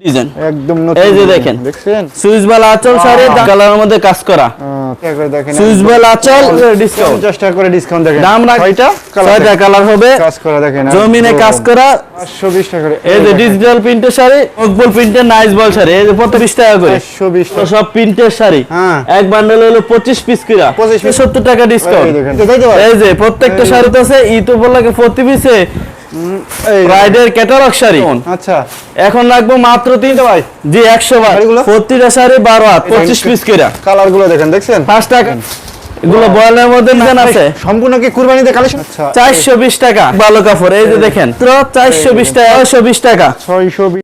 Design. একদম নতুন এই যে দেখেন। দেখছেন? আঁচল কালারের মধ্যে কাজ করা। আহ, দেখেন। সুইচ বালা ডিসকাউন্ট পঞ্চাশ টাকা করে ডিসকাউন্ট দেখেন। দাম রাখ ছয়টা? ছয়টা কালার হবে। কাজ করা দেখেন। জমিনে কাজ করা। পাঁচশো বিশ টাকা করে। এই যে ডিজিটাল প্রিন্টের শাড়ি মকবুল প্রিন্টের নাইস বল শাড়ি। এই যে কত বিশ টাকা করে। পাঁচশো বিশ তো টাকা। সব প্রিন্টের শাড়ি। হ্যাঁ। এক বান্ডেল হলো পঁচিশ পিস কিরা 25 সত্তর টাকা ডিসকাউন্ট এই তো যে প্রত্যেকটা শাড়িতে আছে ঈদ উপলক্ষে প্রতি পিসে ব্রাইডের ক্যাটালগ শাড়ি। আচ্ছা। এখন রাখব মাত্র তিন ভাই। জি একশো ভাই? প্রতিটা শাড়ি বারো হাত পঁচিশ পিস কেরা কালারগুলো দেখেন দেখছেন? পাঁচ টাকা। এগুলো বয়লের মধ্যে ডিজাইন আছে। সম্পূর্ণ কি কুরবানিতে কালেকশন আচ্ছা। চারশো বিশ টাকা। ভালো কাপড় এই যে দেখেন। চারশো বিশ টাকা ছয়শো বিশ টাকা। ছয়শো বিশ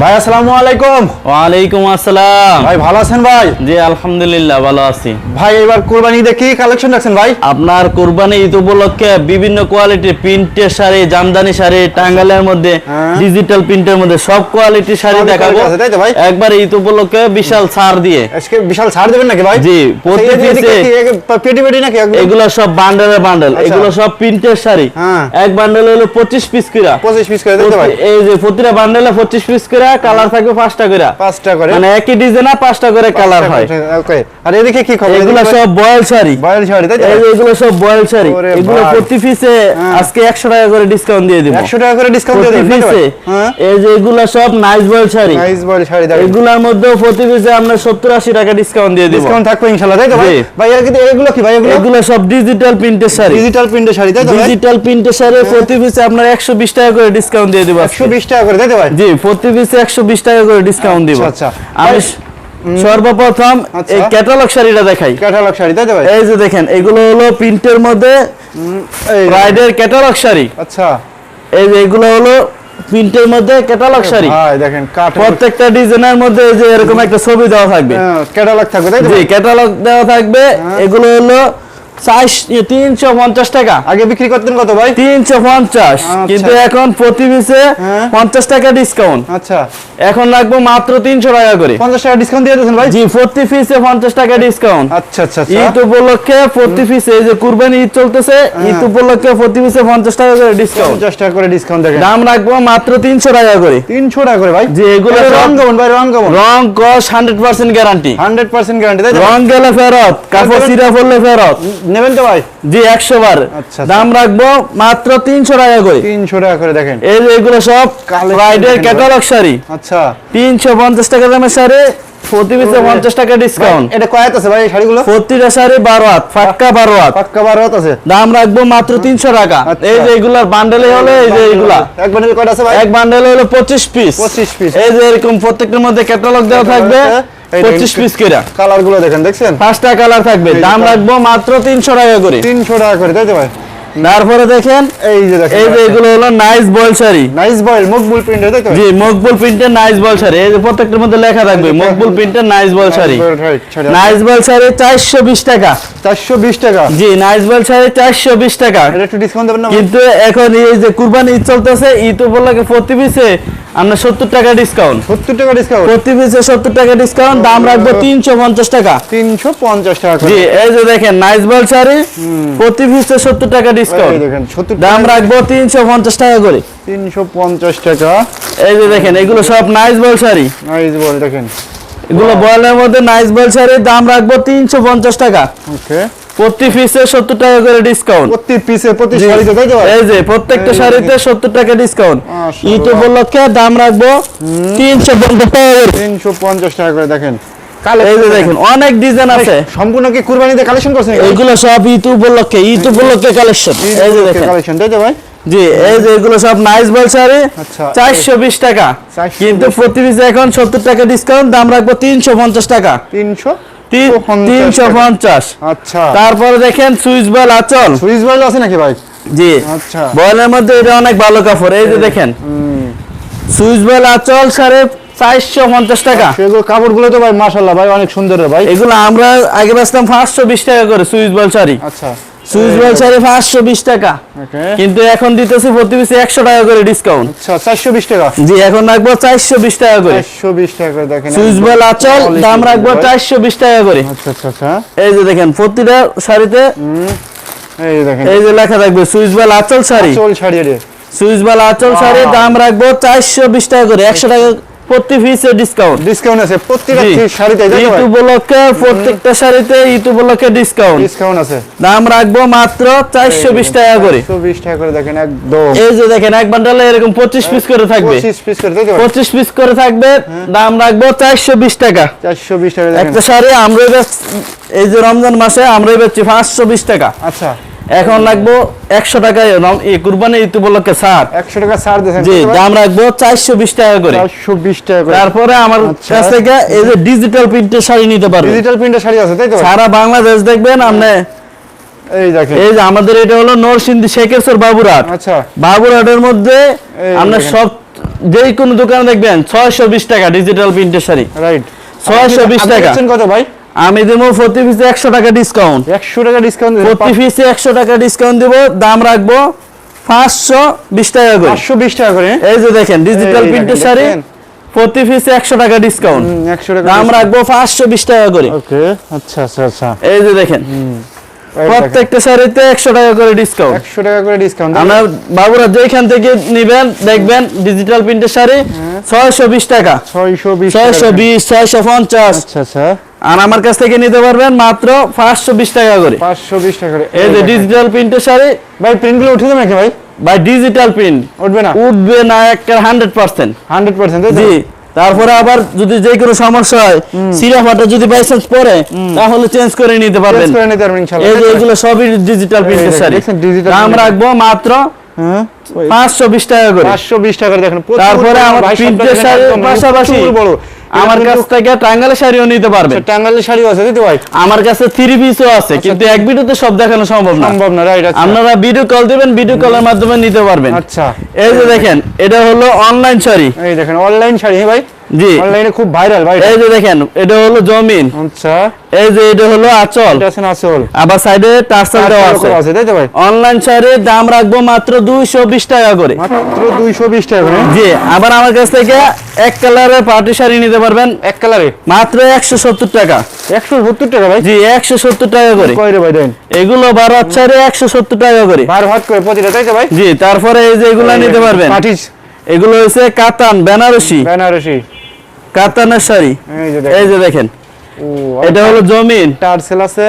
ভাই আসসালামু আলাইকুম। ওয়ালাইকুম আসসালাম। ভাই ভালো আছেন ভাই? জি আলহামদুলিল্লাহ ভালো আছি। ভাই এবার কুরবানি দেখি কালেকশন রাখছেন ভাই? আপনার কোরবানি ঈদ উপলক্ষে বিভিন্ন কোয়ালিটির প্রিন্টের শাড়ি জামদানি শাড়ি টাঙ্গালের মধ্যে হ্যাঁ। ডিজিটাল প্রিন্টের মধ্যে সব কোয়ালিটির শাড়ি দেখাবো। তাই তো ভাই? একবার ঈদ উপলক্ষে বিশাল ছাড় দিয়ে। আজকে বিশাল ছাড় দেবেন নাকি ভাই? জি, প্রতি piece-এ- কি, এ- পেটি পেটি নাকি এগুলো? সব বান্ডেলের বান্ডেল আচ্ছা। এগুলো সব প্রিন্টের শাড়ি। হ্যাঁ। এক বান্ডেল হলো পঁচিশ পিস কিরা। পঁচিশ পিস করে দিতে ভাই? এই যে প্রতিটা বান্ডেলে পঁচিশ পিস করে কালার থাকবে পাঁচটা করে পাঁচটা করে। মানে একই ডিজাইন পাঁচটা করে কালার হয়। ওকে আর এদিকে কি খবর? এগুলো সব বয়েল শাড়ি। বয়েল শাড়ি তাই এগুলো সব বয়েল শাড়ি। এগুলো প্রতি পিসে হ্যাঁ। আজকে একশো টাকা করে ডিসকাউন্ট দিয়ে দিব। একশো টাকা করে ডিসকাউন্ট দিয়ে? পিসে হ্যাঁ। এই যে এগুলো সব nice voile sari. Nice voile sari দেখেন এগুলোর মধ্যে প্রতি পিসে আমরা সত্তর আশি টাকা ডিসকাউন্ট দিয়ে দিব। ডিসকাউন্ট থাকবে ইনশাআল্লাহ তাই তো ভাই? ভাই এর কিন্তু এগুলো কি ভাই এগুলো? এগুলো সব ডিজিটাল প্রিন্টের শাড়ি। ডিজিটাল প্রিন্টের শাড়ি তাই তো ভাই? ডিজিটাল প্রিন্টের শাড়ি প্রতি পিসে আপনার একশো বিশ টাকা করে ডিসকাউন্ট দিয়ে দিব আজকে। একশো বিশ টাকা করে তাই তো ভাই? জি প্রতি পিসে একশো বিশ টাকা করে ডিসকাউন্ট দিব। আচ্ছা, আচ্ছা। আমি সর্বপ্রথম আচ্ছা। এই ক্যাটালগ শাড়িটা দেখাই। ক্যাটালগ শাড়ি তাই ভাই? এই যে দেখেন এগুলো হলো প্রিন্টের মধ্যে এই ব্রাইডের ক্যাটালগ শাড়ি। আচ্ছা। এই যে এগুলো হলো প্রিন্টের মধ্যে ক্যাটালগ শাড়ি। ভাই দেখেন প্রত্যেকটা ডিজাইনের মধ্যে এই যে এরকম একটা ছবি দেওয়া থাকবে। ক্যাটালগ থাকবে তাই জি ক্যাটালগ দেওয়া থাকবে। হ্যাঁ। এগুলো হলো তিনশো পঞ্চাশ টাকা। আগে বিক্রি করতেন কত ভাই? তিনশো পঞ্চাশ। আচ্ছা। কিন্তু এখন প্রতি পিসে হ্যাঁ। পঞ্চাশ টাকা ডিসকাউন্ট আচ্ছা। এখন রাখব মাত্র তিনশো টাকা করে। পঞ্চাশ টাকা ডিসকাউন্ট দিয়ে দিয়েছেন ভাই? জি প্রতি পিসে পঞ্চাশ টাকা ডিসকাউন্ট আচ্ছা ঈদ উপলক্ষে প্রতি পিসে এই যে কুরবানি ঈদ চলতেছে ঈদ উপলক্ষে প্রতি পিসে পঞ্চাশ টাকা করে ডিসকাউন্ট পঞ্চাশ টাকা করে ডিসকাউন্ট দেখেন। দাম রাখব মাত্র তিনশো টাকা করে। তিনশো টাকা করে ভাই। যে এগুলো রং কেমন ভাই? রং কেমন? রং কস hundred percent guarantee hundred percent guarantee রং গেলে ফেরত কাপড় সিরা পড়লে ফেরত। নেবেন তো ভাই? জি একশো বার। আচ্ছা। দাম রাখব মাত্র তিনশো টাকা করে। তিনশো টাকা করে দেখেন। এই যে এগুলো সব ক্যাটালগ শাড়ি। আচ্ছা। তিনশো পঞ্চাশ টাকা দামের শাড়ি প্রতি পিসে ওরে। পঞ্চাশ টাকা ডিসকাউন্ট এটা কয়াত আছে ভাই এই শাড়িগুলো? প্রতিটা শাড়ি বারো হাত ফাটকা বারো হাত। পাক্কা বারো হাত আছে। দাম রাখব মাত্র তিনশো টাকা। আচ্ছা। এই যে এগুলার বান্ডেলে হলে এই যে এগুলা। এক বান্ডেল কয়টা আছে ভাই? এক বান্ডেল হলো পঁচিশ পিস 25 পিস এই যে এরকম প্রত্যেকটার মধ্যে ক্যাটালগ দেওয়া থাকবে। এই পঁচিশ দেখেন। পিস কেরা। কালারগুলো দেখেন দেখছেন? পাঁচটা কালার থাকবে। দাম রাখব মাত্র তিনশো টাকা করে। তিনশো টাকা করে তাই তো ভাই? তারপরে দেখেন এই যে দেখেন এই যে এগুলো হলো nice voile sari nice voile Maqbool প্রিন্টের জি মকবুল প্রিন্টের নাইস বল শাড়ি এই যে প্রত্যেকটার মধ্যে লেখা থাকবে মকবুল প্রিন্টের nice voile sari. Nice voile sari চারশো বিশ টাকা। চারশো বিশ টাকা? জি নাইস বল শাড়ি চারশো বিশ টাকা। এটা একটু ডিসকাউন্ট দেবেন না কিন্তু এখন এই যে কুরবানি ঈদ চলতেছে ঈদ উপলক্ষে প্রতি পিসে আমরা সত্তর টাকা ডিসকাউন্ট সত্তর টাকা ডিসকাউন্ট প্রতি পিসে টাকা ডিসকাউন্ট দাম রাখব তিনশো পঞ্চাশ টাকা। তিনশো পঞ্চাশ টাকা জি এই যে দেখেন নাইস বল শাড়ি প্রতি পিসে সত্তর টাকা ডিসকাউন্ট দেখেন সত্তর দাম রাখব তিনশো পঞ্চাশ টাকা করে। তিনশো পঞ্চাশ টাকা। এই যে দেখেন এগুলো সব nice voile sari. Nice voile দেখেন। এগুলো বয়েলের মধ্যে নাইস বল শাড়ির দাম রাখব তিনশো পঞ্চাশ টাকা। ওকে প্রতি পিসে সত্তর টাকা করে ডিসকাউন্ট প্রতি পিসে প্রতি শাড়িতে তাই তো? এই যে প্রত্যেকটা শাড়িতে সত্তর টাকা ডিসকাউন্ট উপলক্ষে দাম রাখব তিনশো পঞ্চাশ টাকা করে। তিনশো পঞ্চাশ টাকা করে দেখেন। এই যে দেখেন অনেক ডিজাইন আছে। সম্পূর্ণ কি কুরবানিতে কালেকশন করছেন এইগুলো সব ঈদ উপলক্ষে ঈদ উপলক্ষে কালেকশন এই যে দেখেন কালেকশন তাই তো ভাই? জি এই যে এগুলো সব নাইস বল শাড়ি। আচ্ছা, চারশো বিশ টাকা। কিন্তু প্রতি পিসে এখন সত্তর টাকা ডিসকাউন্ট দাম রাখব তিনশো পঞ্চাশ টাকা। তিনশো তিন- 50 তিনশো পঞ্চাশ আচ্ছা। তারপরে দেখেন সুইচ বল আচল। সুইচ বেল আছে নাকি ভাই? জি। আচ্ছা। বয়েলের মধ্যে এটা অনেক ভালো কাপড় এই যে দেখেন। সুইচ বল আচল সাড়ে চারশো পঞ্চাশ টাকা। সেগুলো কাপড়গুলো তো ভাই মাশাল্লাহ ভাই অনেক সুন্দর ভাই। এগুলো আমরা আগে বেচতাম পাঁচশো বিশ টাকা করে সুইচ বল সারি আচ্ছা। সুইচ বল শাড়ি পাঁচশো বিশ টাকা। কিন্তু এখন দিতেছি প্রতি পিসে একশো টাকা করে ডিসকাউন্ট আচ্ছা চারশো বিশ টাকা। জি এখন রাখব চারশো বিশ টাকা করে। চারশো বিশ টাকা করে দেখেন সুইচ বল আচল দাম রাখব চারশো বিশ টাকা করে। আচ্ছা আচ্ছা আচ্ছা। এই যে দেখেন প্রতিটা শাড়িতে এই যে দেখেন। এই যে লেখা থাকবে সুইচ বল আচল শাড়ি। সুইচ বল আচল শাড়ি দাম রাখব চারশো বিশ টাকা করে। একশো টাকা প্রতি পিসে ডিসকাউন্ট ডিসকাউন্ট আছে প্রত্যেকটা শাড়িতে তো ভাই। প্রত্যেকটা শাড়িতে ঈদ উপলক্ষে ডিসকাউন্ট ডিসকাউন্ট আছে। দাম রাখব মাত্র চারশো বিশ টাকা করে। 120 টাকা করে দেখেন একদম। এই যে দেখেন এক বান্ডালে এরকম পঁচিশ পিস করে থাকবে। 25 পিস করে তাই তো ভাই? পঁচিশ পিস করে থাকবে দাম রাখব চারশো বিশ টাকা। 420 টাকা একটা শাড়ি আমরা এই যে রমজান মাসে আমরা বেচছি পাঁচশো বিশ টাকা। আচ্ছা। এখন লাগবো একশো এই কুরবানি ঈদ উপলক্ষে ছাড়। 100 টাকা ছাড় দিয়েছেন। জি দাম রাখব চারশো বিশ টাকা করে। 420 টাকা করে। তারপরে আমার আচ্ছা। কাছ থেকে এই যে ডিজিটাল প্রিন্টের শাড়ি নিতে পারবেন। ডিজিটাল প্রিন্টের শাড়ি আছে তাই তো? সারা বাংলাদেশ দেখবেন আপনি। এই দেখেন। এই যে আমাদের এটা হলো নরসিংদী শেখেশ্বর বাবুরহাট। আচ্ছা। বাবুরহাটের মধ্যে এই আপনি দেখেন। সব যেই কোনো দোকানে দেখবেন ছয়শো বিশ টাকা ডিজিটাল প্রিন্টের শাড়ি। রাইট 620 টাকা। কত ভাই? আমি দেবো প্রতি পিসে একশো টাকা ডিসকাউন্ট 100 টাকা ডিসকাউন্ট প্রতি পিসে একশো টাকা ডিসকাউন্ট দিব দাম রাখব পাঁচশো বিশ টাকা করে। 520 টাকা করে এই যে দেখেন ডিজিটাল প্রিন্টের শাড়ি প্রতি পিসে একশো টাকা ডিসকাউন্ট একশো টাকা দাম রাখব পাঁচশো বিশ টাকা করে। ওকে আচ্ছা আচ্ছা আচ্ছা। এই যে দেখেন। প্রত্যেকটা শাড়িতে একশো টাকা করে ডিসকাউন্ট 100 টাকা করে ডিসকাউন্ট আমরা বাবুরা যেখান থেকে নিবেন দেখবেন ডিজিটাল প্রিন্টের শাড়ি ছয়শো বিশ টাকা। 620 ছয়শো বিশ ছয়শো পঞ্চাশ। আচ্ছা আচ্ছা। আর আমার কাছ থেকে নিতে পারবেন মাত্র পাঁচশো বিশ টাকা করে। 520 টাকা করে। এই যে ডিজিটাল প্রিন্টের শাড়ি ভাই প্রিন্টগুলো উঠে দেবে নাকি ভাই? বা ডিজিটাল প্রিন্ট উঠবে না। উঠবে না একটা হান্ড্রেড পার্সেন্ট 100% জি। তারপরে আবার যদি যে কোনো সমস্যা হয় সিরা ফাটা যদি বাইসেন্স পরে তাহলে চেঞ্জ করে নিতে পারবেন। করে নিতে পারবেন ইনশাআল্লাহ। এই যে এগুলো সবই ডিজিটাল প্রিন্টের শাড়ি দাম রাখব মাত্র হ্যাঁ? পাঁচশো বিশ টাকা করে। 520 টাকা করে দেখেন তারপরে আমার ভাই, প্রিন্টের শাড়ির পাশাপাশি বড়। আমার কাছ থেকে টাঙ্গালের শাড়িও নিতে পারবে টাঙ্গালের শাড়িও আছে দিদি ভাই। আমার কাছে থ্রি পিসও আছে কিন্তু এক ভিডিওতে সব দেখানো সম্ভব না। সম্ভব না রাইট আচ্ছা। আপনারা ভিডিও কল দিবেন ভিডিও কলের মাধ্যমে নিতে পারবেন। আচ্ছা। এই যে দেখেন এটা হলো অনলাইন শাড়ি। এই দেখেন অনলাইন শাড়ি ভাই। জি। অনলাইনে খুব ভাইরাল ভাই এই যে দেখেন এটা হলো জমিন। আচ্ছা। এই যে এটা হলো আচল। এটা না আবার সাইডে টার্সেল দেওয়া আছে। আছে তাই তো ভাই? অনলাইন শাড়ির দাম রাখব মাত্র দুইশো বিশ টাকা করে। মাত্র 220 টাকা করে জি আবার আমার কাছ থেকে এক কালারের পার্টি শাড়ি নিতে পারবেন। এক কালারে? মাত্র একশো সত্তর টাকা। 170 টাকা ভাই? জি একশো সত্তর টাকা করে। কয় রে ভাই দেন? এগুলো বারো ছাড়ে একশো সত্তর টাকা করে। বার ভাত করে প্রতিটা তাই তো ভাই? জি তারপরে এই যে এগুলা নিতে পারবেন। পাটিস এগুলো হচ্ছে কাতান বেনারসি। বেনারসি। কাতানের শাড়ি। এই যে দেখেন। এটা হলো জমিন। টার্সেল আছে?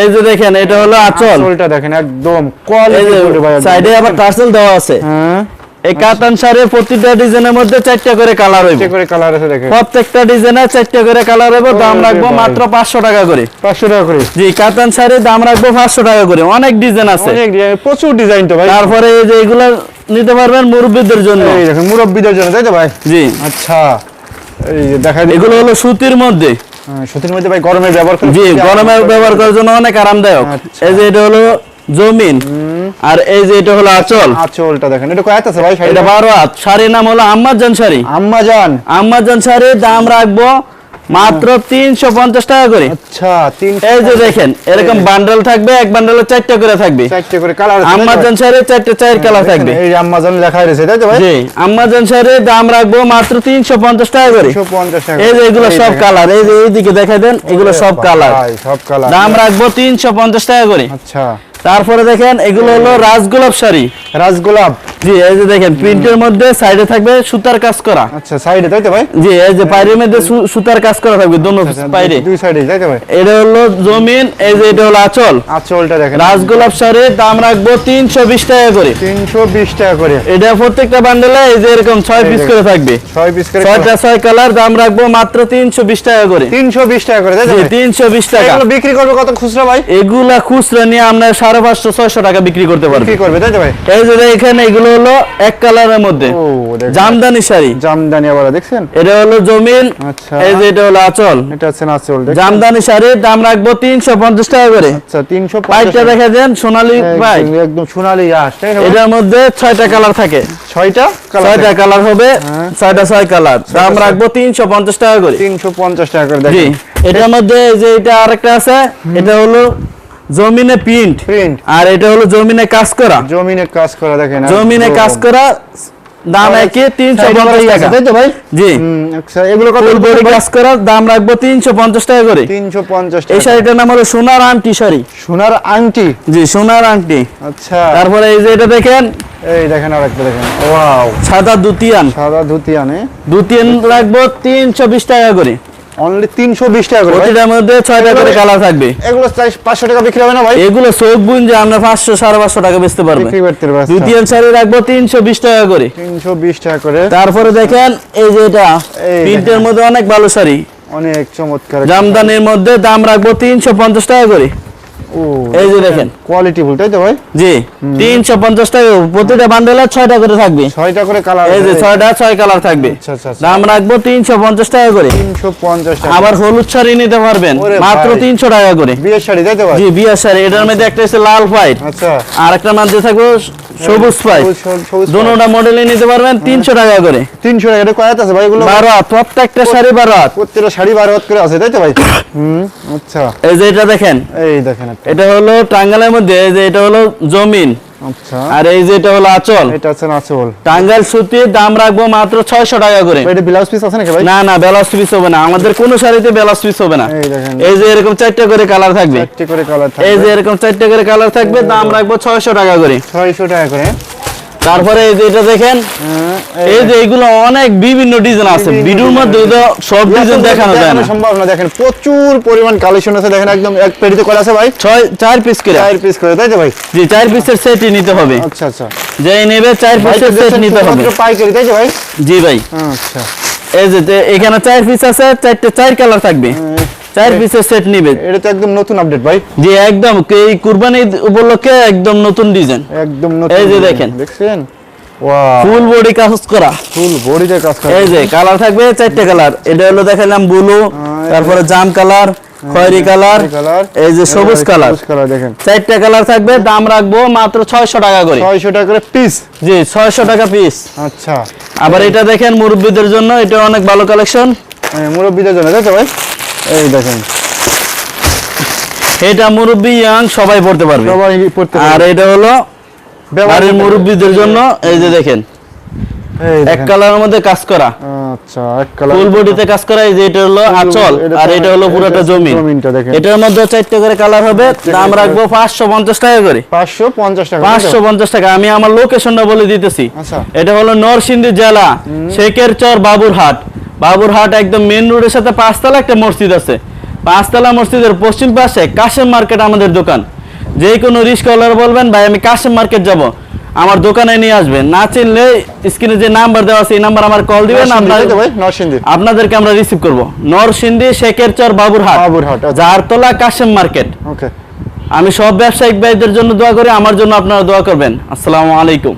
এই যে দেখেন এটা হলো আচল। আঁচলটা দেখেন একদম কোয়ালিটি ভাই সাইডে আবার টার্সেল দেওয়া আছে। হ্যাঁ। এই কাতান শাড়ির প্রতিটা ডিজাইনের মধ্যে চারটা করে কালার হইবে। করে কালার আছে দেখেন। প্রত্যেকটা ডিজাইনের চারটা করে কালার হইবে দাম রাখব মাত্র পাঁচশো টাকা করে। 500 টাকা করে? জি কাতান শাড়ির দাম রাখব পাঁচশো টাকা করে। অনেক ডিজাইন আছে। অনেক ডিজাইন প্রচুর ডিজাইন তো ভাই। তারপরে এই যে এগুলা নিতে পারবেন মুরব্বীদের জন্য। এই দেখেন মুরব্বিদের জন্য তাই তো ভাই? জি। আচ্ছা এই দেখা এগুলো হলো সুতির মধ্যে। সুতির মধ্যে ভাই গরমে ব্যবহার করে জি গরমে ব্যবহার করার জন্য অনেক আরামদায়ক। আচ্ছা। এই যে এটা হলো জমিন আর এই যে এটা হলো আচল। আঁচলটা দেখেন এটা কয় আছে ভাই এটা শাড়িটা বারো হাত। শাড়ির নাম হলো আম্মাজান শাড়ি। আম্মা জান আম্মাজান শাড়ির দাম রাখব মাত্র তিনশো পঞ্চাশ টাকা করে। আচ্ছা এই যে দেখেন এরকম বান্ডেল থাকবে এক বান্ডেলে চারটা করে থাকবে। চারটে করে কালার আম্মাজান শাড়ির চারটে চার কালার থাকবে। এই যে আম্মা জান লেখা রয়েছে তাই তো ভাই? জি আম্মাজান শাড়ির দাম রাখব মাত্র তিনশো পঞ্চাশ টাকা করে। 150 টাকা এই যে এগুলো সব কালার এই যে এইদিকে দেখাই দেন এগুলো সব কালার সব কালার দাম রাখব তিনশো পঞ্চাশ টাকা করে। আচ্ছা। তারপরে দেখেন এগুলো হলো রাজগোলাপ শাড়ি। রাজগোলাপ। জি এই যে দেখেন প্রিন্টের মধ্যে সাইডে থাকবে সুতার কাজ করা। আচ্ছা সাইডে তাই তো ভাই? জি এই যে পাইরের মধ্যে সুতার কাজ করা থাকবে দোনো আচ্ছা, পাইরে দুই সাইডে তাই তো ভাই? এটা হলো জমিন এই যে এটা হলো আচল। আঁচলটা দেখেন। রাজগোলাপ শাড়ির দাম রাখব তিনশো বিশ টাকা করে। তিনশো বিশ টাকা করে। এটা প্রত্যেকটা বান্ডেলে এই যে এরকম ছয় এই পিস করে থাকবে। ছয় পিস করে ছয়টা ছয় কালার দাম রাখব মাত্র তিনশো বিশ টাকা করে। তিনশো বিশ টাকা করে তাই তো জি ভাই? তিনশো বিশ টাকা। এগুলো বিক্রি করবে কত খুচরা ভাই? এগুলা খুচরা নিয়ে আমরা সাড়ে পাঁচশো ছয়শো টাকা বিক্রি করতে পারব। বিক্রি করবে তাই তো ভাই? এই যে এখানে এগুলো হলো এক কালারের মধ্যে। জামদানি শাড়ি। জামদানি আবার দেখছেন? এটা হলো জমিন আচ্ছা। এই যে এটা হলো আচল। এটা আছে না জামদানি শাড়ির দাম রাখব তিনশো পঞ্চাশ টাকা করে। আচ্ছা তিনশো পাইপটা দেখা দেন সোনালি পাইপ। একদম একদম আস তাই না ভাই? এটার মধ্যে ছয়টা কালার থাকে। ছয়টা ছয়টা কালার হবে হ্যাঁ। ছয়টা ছয় কালার। দাম রাখব তিনশো পঞ্চাশ টাকা করে। তিনশো পঞ্চাশ টাকা করে দেখেন। এটার মধ্যে যে এটা আরেকটা আছে এটা হলো জমিনে প্রিন্ট প্রিন্ট আর এটা হলো জমিনে কাজ করা। জমিনে কাজ করা দেখেন জমিনে কাজ করা দাম একই তিনশো পঞ্চাশ টাকা। তাই তো ভাই? জি। আচ্ছা এগুলো কত বডি? কাজ করা দাম রাখব তিনশো পঞ্চাশ টাকা করে। তিনশো পঞ্চাশ এই শাড়িটার নাম হলো সোনার আংটি শাড়ি। সোনার আংটি? জি সোনার আংটি। আচ্ছা। তারপরে এই যে এটা দেখেন। এই দেখেন আর একটা দেখেন। ওয়াও। সাদা দুতিয়ান সাদা ধুতি আনে। দুতিয়ান রাখব তিনশো বিশ টাকা করে। অনলি তিনশো বিশ টাকা করে প্রতিটার মধ্যে করে কালার থাকবে। এগুলো চাই পাঁচশো টাকা বিক্রি হবে না ভাই? এগুলো চোখ বুন যে আমরা পাঁচশো সাড়ে পাঁচশো টাকা বেচতে পারবে। বিক্রি করতে পারবে আচ্ছা। দুতিয়ান শাড়ি রাখব তিনশো বিশ টাকা করে। তিনশো বিশ টাকা করে। তারপরে দেখেন এই যে এটা প্রিন্টের মধ্যে অনেক ভালো শাড়ি। অনেক চমৎকার জামদানির মধ্যে দাম রাখব তিনশো পঞ্চাশ টাকা করে। এই যে দেখেন কোয়ালিটি ফুল তাই তো ভাই? জি তিনশো পঞ্চাশ টাকা প্রতিটা বান্ডেলে ছয়টা করে থাকবে। ছয়টা করে কালার এই যে ছয়টা ছয় কালার থাকবে। আচ্ছা আচ্ছা আচ্ছা। দাম রাখব তিনশো পঞ্চাশ টাকা করে। তিনশো পঞ্চাশ টাকা। আবার হলুদ শাড়ি নিতে পারবেন মাত্র ভাই। তিনশো টাকা করে। বিয়ের শাড়ি তাই তো ভাই? জি বিয়ার শাড়ি। এটার মধ্যে একটা হচ্ছে লাল হোয়াইট। আচ্ছা। আর একটা মধ্যে থাকবে সবুজ স্পাইস দোনোটা মডেলে নিতে পারবেন তিনশো টাকা করে। তিনশো টাকা এটা কয়াত আছে ভাই এগুলো? বারো হাত প্রত্যেকটা শাড়ি বারো হাত। প্রত্যেকটা শাড়ি বারো হাত করে আছে তাই তো ভাই? হুম আচ্ছা। এই যে এটা দেখেন। এই দেখেন এটা হলো টাঙ্গালের মধ্যে এই যে এটা হলো জমিন। আচ্ছা। আর এই যে এটা হলো আচল। এটা আছে নাচল টাঙ্গাইল সুতির দাম রাখব মাত্র ছয়শো টাকা করে। এটা ব্লাউজ পিস আছে নাকি ভাই? না না পিস হবে না। আমাদের কোনো শাড়িতে বেলাস পিস হবে না। এই যে এরকম চারটা করে কালার থাকবে। চারটে করে কালার এই যে এরকম চারটা করে কালার থাকবে দাম রাখব ছয়শো টাকা করে। ছয়শো টাকা করে। তারপরে এই যে এটা দেখেন হ্যাঁ, এই যে এগুলো অনেক বিভিন্ন ডিজাইন আছে। ভিডিওর মধ্যে সব ডিজাইন দেখানো যায় না। সম্ভব না দেখেন প্রচুর পরিমাণ কালেকশন আছে। দেখেন একদম এক পেটিতে করে আছে ভাই। ছয় চার পিস করে। চার পিস করে তাই তো ভাই? জি চার পিসের সেটই নিতে হবে। আচ্ছা আচ্ছা। যেই নেবে চার পিসের সেট নিতে হবে। পাইকারি তাই তো ভাই? জি ভাই। আচ্ছা। এই যে এখানে চার পিস আছে চারটে চার কালার থাকবে। চার পিসের সেট নিবে। এটা তো একদম নতুন আপডেট ভাই। জি একদম। এই কুরবানি উপলক্ষে একদম নতুন ডিজাইন একদম নতুন এই যে দেখেন। দেখছেন? ফুল বডি কাজ করা। ফুল বডিতে কাজ করে। এই যে কালার থাকবে চারটে কালার এটা হলো দেখালাম ব্লু তারপরে জাম কালার খয়েরি কালার এই যে সবুজ কালার দেখেন। চারটে কালার থাকবে দাম রাখব মাত্র ছয়শো টাকা করে। ছয়শো টাকা করে পিস জি ছয়শো টাকা পিস আচ্ছা। আবার এটা দেখেন মুরব্বীদের জন্য এটা অনেক ভালো কালেকশন হ্যাঁ, মুরব্বিদের জন্য তাই তো ভাই? এই দেখেন। এটা মুরব্বী ইয়াং সবাই পড়তে পারবে। সবাই পড়তে আর এটা হলো বাড়ির মুরব্বীদের জন্য এই যে দেখেন। এক কালারের মধ্যে কাজ করা। আচ্ছা এক কালার ফুল বডিতে কাজ করা এই যে এটা হলো আচল আর এটা হলো পুরোটা এটা জমিন। জমিনটা দেখেন। এটার মধ্যে চারটে করে কালার হবে দাম রাখব টাকা করে। টাকা আমি আমার লোকেশনটা বলে দিতেছি। আচ্ছা। এটা হলো নরসিংদী জেলা শেখের চর বাবুরহাট। বাবুরহাট একদম মেন রোডের সাথে পাঁচতলা একটা মসজিদ আছে। পাঁচতলা মসজিদের পশ্চিম পাশে কাশেম মার্কেট আমাদের দোকান। যে কোনো রিস্কলার বলবেন ভাই আমি কাশেম মার্কেট যাব। আমার দোকানে নিয়ে আসবেন। না চিনলে স্ক্রিনে যে নাম্বার দেওয়া আছে এই নাম্বার আমার কল দিবেন। আপনাদেরকে আমরা রিসিভ করব। নরসিংদী শেখের চর বাবুরহাট। বাবুরহাট, আচ্ছা। জারতলা কাশেম মার্কেট। ওকে। আমি সব ব্যবসায়িক ভাইদের জন্য দোয়া করি আমার জন্য আপনারা দোয়া করবেন। আসসালামু আলাইকুম।